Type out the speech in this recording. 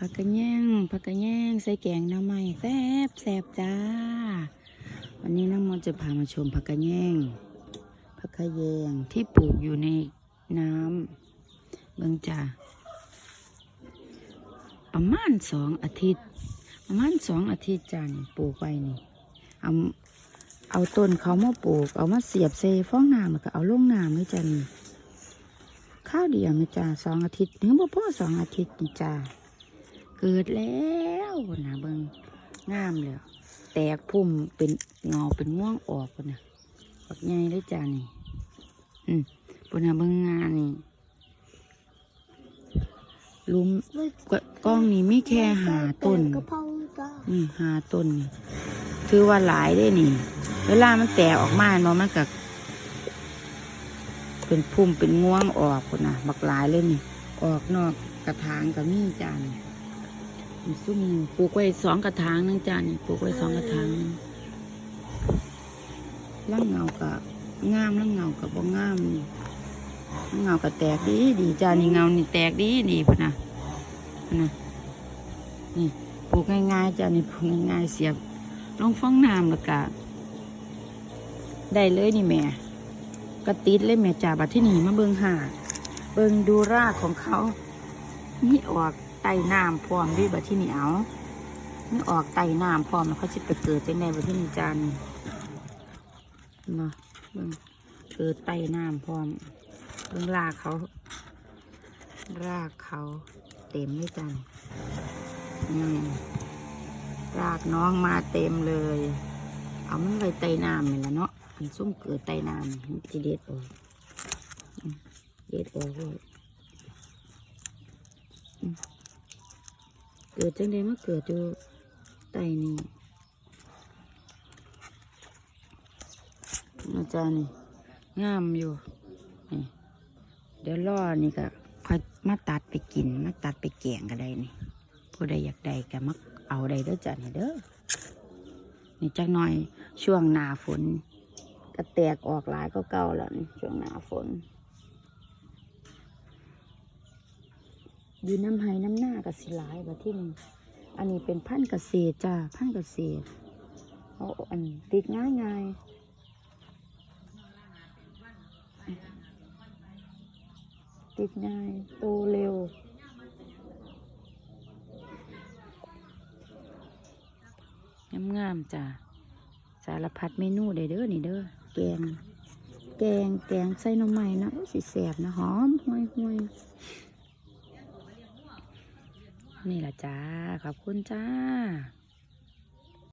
ผักกระแยงผักกระแยงใส่แกงน้ำไม้แซ่บแซ่บจ้า วันนี้น้องมนจะพามาชมผักกระแยงผักกระแยงที่ปลูกอยู่ในน้ำเบิ่งจ้าประมาณสองอาทิตย์ ประมาณสองอาทิตย์จ้านี่ปลูกไปนี่เอาเอาต้นเขามาปลูก เอามาเสียบใส่ฟองน้ำแล้วก็เอาลงน้ำเลยจ้านี่ข้าวเดียวนะจ้าสองอาทิตย์ถึงบ่พ่อสองอาทิตย์นี่จ้า เกิดแล้วนะเบิงงามแล้วแตกพุ่มเป็นเงาเป็นง่วงออกพุ่นนะบักใหญ่เลยจ้านี่ อืมพุ่นนะเบิงงานนี่ลุมกล้องนี่มีแค่หาต้นนี่หาต้นนี่ถือว่าหลายได้นี่ เวลามันแตกออกมาเนาะมันก็เป็นพุ่มเป็นง่วงออกพุ่นนะบักหลายเลยนี่ ออกนอกกระถางกับมีจานมี ซุ่มปลูกไว้สองกระถางหนึงจานนี่ปลูกไว้สองกระถางล่างเงากับงามล่างเงากับบ่งามล่างเงากับแตกดีดีจานนี่เงานี่แตกดีดีพนะพนะนี่ปลูกง่ายๆจานนี่ปลูกง่ายๆเสียบลงฟองน้ำแล้วก็ได้เลยนี่แม่กระติดเลยแม่จ่าบัดที่หนีมาเบิงหาเบิงดูรากของเขานี่ออก ต่น้ำพร้อมด้วยบัที่นี่เอานี่ออกไตน้ำพร้อมแล้วเขาจะไปเกิดจังไดบัที่นี่จานเนาะเกิดไตน้ำพร้อมเบิ่องรากเขา รากเขาเต็มเลยจันอืมรากน้องมาเต็มเลย เอามันไปไตน้ำนี่แหละเนาะมันซุ่มเกิดไตน้ำมันจะเด็ดออกเด็ดออกเลยอืม เกิดจังไดมาเกิดอยู่ใต้นี่อาจารย์นี่งามอยู่นี่เดี๋ยวล่อนี่ก็ค่อยมาตัดไปกิน มาตัดไปแกงก็ได้นี่ ผู้ใดอยากได้ก็มักเอาได้เด้อจ้ะนี่เด้อนี่จักหน่อยช่วงหนาฝน ก็แตกออกหลายก็เก่าแล้วนี่ช่วงหนาฝน อยู่น้ำไห้น้ำหน้ากับสิหลายว่าที่นี่อันนี้เป็นพันธุ์เกษตรจ้าพันธุ์เกษตรเอาอันติดง่ายง่ายติดง่ายโตเร็วงามๆจ้าสารพัดเมนูได้เด้อนี่เด้อแกง แกงแกงใส่หน่อไม้นะสิแสบนะหอมห่วยห่วย นี่แหละจ้า ขอบคุณจ้า